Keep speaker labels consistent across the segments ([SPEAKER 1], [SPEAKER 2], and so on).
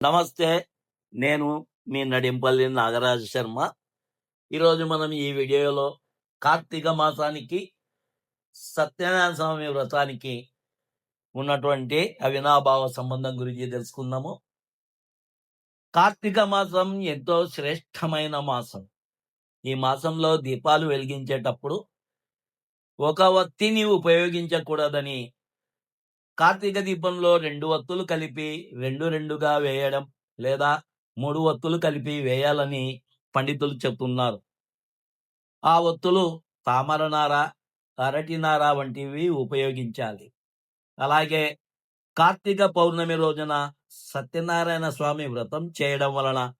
[SPEAKER 1] నమస్తే నేను మీ నడింపల్లి నాగరాజ శర్మ. ఈరోజు మనం ఈ వీడియోలో కార్తీక మాసానికి సత్యనారాయణ స్వామి వ్రతానికి ఉన్నటువంటి అవినాభావ సంబంధం గురించి తెలుసుకుందాము. కార్తీక మాసం ఎంతో శ్రేష్టమైన మాసం. ఈ మాసంలో దీపాలు వెలిగించేటప్పుడు ఒక వత్తిని ఉపయోగించకూడదని కార్తీక దీపంలో రెండు వత్తులు కలిపి రెండు రెండుగా వేయడం లేదా మూడు వత్తులు కలిపి వేయాలని పండితులు చెప్తున్నారు. ఆ ఒత్తులు తామరనార అరటినార వంటివి ఉపయోగించాలి. అలాగే కార్తీక పౌర్ణమి రోజున సత్యనారాయణ స్వామి వ్రతం చేయడం వలన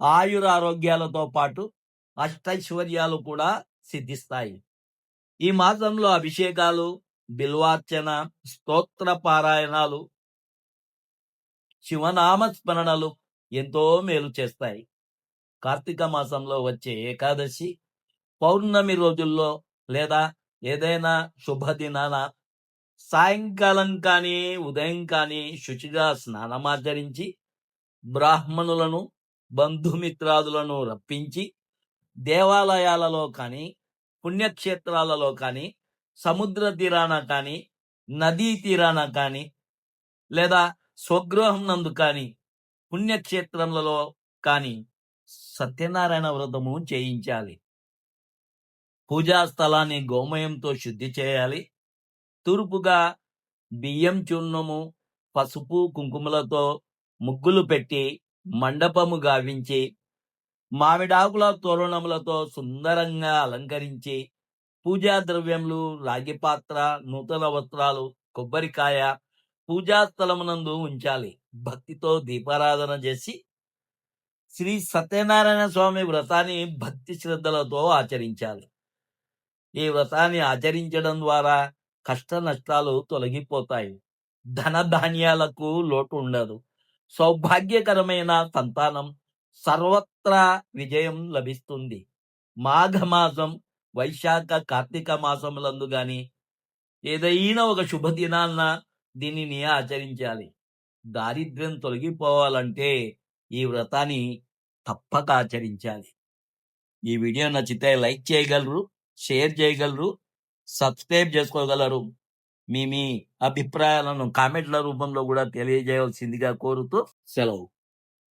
[SPEAKER 1] ఆయురారోగ్యాలతో పాటు అష్టైశ్వర్యాలు కూడా సిద్ధిస్తాయి. ఈ మాసంలో అభిషేకాలు బిల్వార్చన స్తోత్ర పారాయణాలు శివనామ స్మరణలు ఎంతో మేలు చేస్తాయి. కార్తీక మాసంలో వచ్చే ఏకాదశి పౌర్ణమి రోజుల్లో లేదా ఏదైనా శుభదినాన సాయంకాలం కానీ ఉదయం కానీ శుచిగా స్నానమాచరించి బ్రాహ్మణులను బంధుమిత్రాదులను రప్పించి దేవాలయాలలో కానీ పుణ్యక్షేత్రాలలో కానీ సముద్ర తీరాన కానీ నదీ తీరాన కానీ లేదా స్వగృహం నందు కానీ పుణ్యక్షేత్రములలో కానీ సత్యనారాయణ వ్రతము చేయించాలి. పూజా స్థలాన్ని గోమయంతో శుద్ధి చేయాలి. తూర్పుగా బియ్యం చూర్ణము పసుపు కుంకుమలతో ముగ్గులు పెట్టి మండపము గావించి మామిడాకుల తోరణములతో సుందరంగా అలంకరించి పూజా ద్రవ్యములు రాగి పాత్ర నూతన వస్త్రాలు కొబ్బరికాయ పూజా స్థలమునందు ఉంచాలి. భక్తితో దీపారాధన చేసి శ్రీ సత్యనారాయణ స్వామి వ్రతాన్ని భక్తి శ్రద్ధలతో ఆచరించాలి. ఈ వ్రతాన్ని ఆచరించడం ద్వారా కష్ట నష్టాలు తొలగిపోతాయి. ధన ధాన్యాలకు లోటు ఉండదు. సౌభాగ్యకరమైన సంతానం సర్వత్రా విజయం లభిస్తుంది. మాఘమాసం వైశాఖ కార్తీక మాసములందు గాని ఏదైనా ఒక శుభదినాన్న దీనిని ఆచరించాలి. దారిద్ర్యం తొలగిపోవాలంటే ఈ వ్రతాన్ని తప్పక ఆచరించాలి. ఈ వీడియో నచ్చితే లైక్ చేయగలరు షేర్ చేయగలరు సబ్స్క్రైబ్ చేసుకోగలరు. మీ మీ అభిప్రాయాలను కామెంట్ల రూపంలో కూడా తెలియజేయవలసిందిగా కోరుతూ సెలవు.